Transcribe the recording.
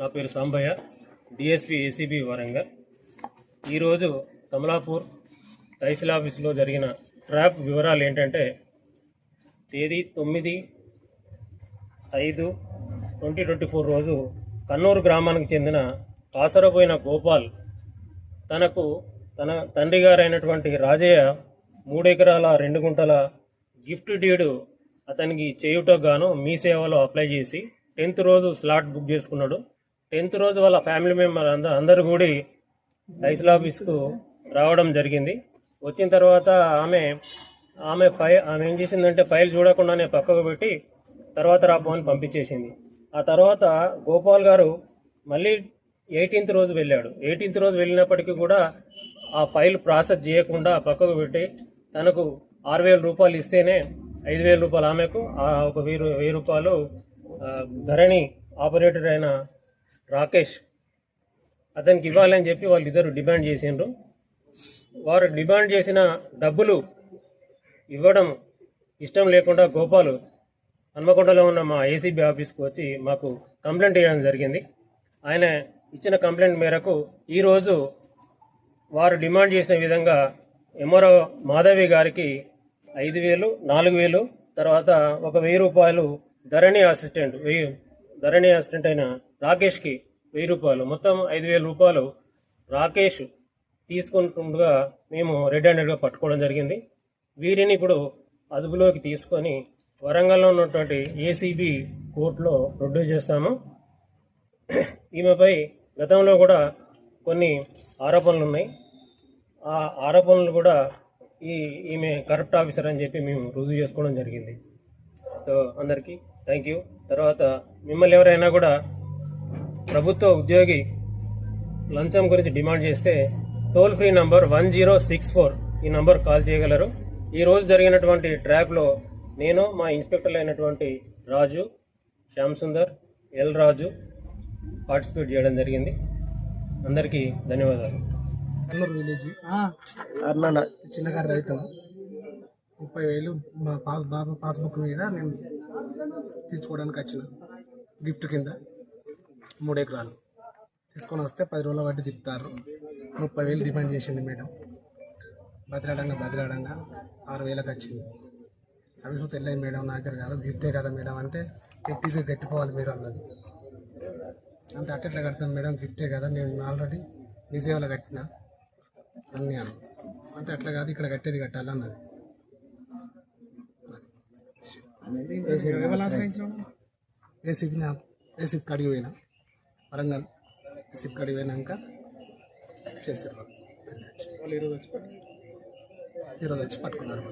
నా పేరు Sambaiah DSP ACB Warangal. ఈరోజు కమలాపూర్ తహసీల్ ఆఫీసులో జరిగిన ట్రాప్ వివరాలు ఏంటంటే తేదీ తొమ్మిది ఐదు ట్వంటీ ట్వంటీ ఫోర్ రోజు కన్నూరు గ్రామానికి చెందిన కాసరపోయిన గోపాల్ తనకు తన తండ్రి గారైనటువంటి రాజయ్య మూడెకరాల రెండు గుంటల గిఫ్ట్ డీడు అతనికి చేయుటకు గాను మీ సేవలో అప్లై చేసి టెన్త్ రోజు స్లాట్ బుక్ చేసుకున్నాడు. టెన్త్ రోజు వాళ్ళ ఫ్యామిలీ మెంబర్ అందరూ అందరు కూడి తహసీల్ ఆఫీస్కు రావడం జరిగింది. వచ్చిన తర్వాత ఆమె ఆమె ఫైల్ ఆమె ఏం చేసిందంటే ఫైల్ చూడకుండానే పక్కకు పెట్టి తర్వాత రాపో అని పంపించేసింది. ఆ తర్వాత గోపాల్ గారు మళ్ళీ ఎయిటీన్త్ రోజు వెళ్ళాడు. ఎయిటీన్త్ రోజు వెళ్ళినప్పటికీ కూడా ఆ ఫైల్ ప్రాసెస్ చేయకుండా పక్కకు పెట్టి తనకు ఆరు వేల రూపాయలు ఇస్తేనే ఐదు వేల రూపాయలు ఆమెకు ఆ ఒక వెయ్యి రూ- వెయ్యి రూపాయలు ధరణి ఆపరేటర్ అయిన రాకేష్ అతనికి ఇవ్వాలని చెప్పి వాళ్ళు ఇద్దరు డిమాండ్ చేసిండ్రు. వారు డిమాండ్ చేసిన డబ్బులు ఇవ్వడం ఇష్టం లేకుండా గోపాలు హన్మకొండలో ఉన్న మా ఏసీబీ ఆఫీస్కి వచ్చి మాకు కంప్లైంట్ ఇవ్వడం జరిగింది. ఆయన ఇచ్చిన కంప్లైంట్ మేరకు ఈరోజు వారు డిమాండ్ చేసిన విధంగా ఎమ్మరో మాధవి గారికి ఐదు వేలు నాలుగు వేలు తర్వాత ఒక వెయ్యి రూపాయలు ధరణి అసిస్టెంట్ వెయ్యి ధరణి అసిస్టెంట్ అయిన రాకేష్కి వెయ్యి రూపాయలు. మొత్తం ఐదు వేల రూపాయలు రాకేష్ తీసుకుంటుండగా మేము రెడ్ హ్యాండెడ్గా పట్టుకోవడం జరిగింది. వీరిని ఇప్పుడు అదుపులోకి తీసుకొని వరంగల్లో ఉన్నటువంటి ఏసీబీ కోర్టులో రుడ్డు చేస్తాము. ఈమెపై గతంలో కూడా కొన్ని ఆరోపణలు ఉన్నాయి. ఆ ఆరోపణలు కూడా ఈ ఈమె కరప్ట్ ఆఫీసర్ అని చెప్పి మేము రుజువు చేసుకోవడం జరిగింది. సో అందరికీ థ్యాంక్ యూ తర్వాత మిమ్మల్ని ఎవరైనా కూడా ప్రభుత్వ ఉద్యోగి లంచం గురించి డిమాండ్ చేస్తే toll free number one zero six four ఈ నంబర్ కాల్ చేయగలరు. ఈ రోజు జరిగినటువంటి ట్రాప్లో నేను మా ఇన్స్పెక్టర్లు అయినటువంటి రాజు శ్యామ్ సుందర్ ఎల్ రాజు పార్టిసిపేట్ చేయడం జరిగింది. అందరికీ ధన్యవాదాలు. కల్లూరు విలేజ్ చిన్నగారి రైతు. ముప్పై వేలు మా పాస్ బాబు పాస్బుక్ మీద నేను తీసుకోవడానికి వచ్చిన గిఫ్ట్ కింద. మూడు ఎకరాలు తీసుకొని వస్తే పది రోజుల వడ్డీ తిప్పుతారు. ముప్పై వేలు డిమాండ్ చేసింది మేడం. బదిలాడంగా బదిలాడంగా ఆరు వేలకు వచ్చింది. అవి చూస్తే వెళ్ళాయి మేడం నా దగ్గర కాదు గిఫ్టే కదా మేడం అంటే ఎట్టీసీ కట్టిపోవాలి మేడం అన్నది. అంటే అట్టెట్లా కడతాను మేడం గిఫ్టే కదా నేను ఆల్రెడీ సేవలో కట్టిన అన్నీ అన్న అంటే అట్లా కాదు ఇక్కడ కట్టేది కట్టాలి అన్నది ఏసీపీ ఏసీపీ కడిగి పోయినా వరంగల్ ఏసీపీ పోయినాక చేస్తారు వాళ్ళు. ఈరోజు వచ్చి ఈరోజు వచ్చి పట్టుకున్నారు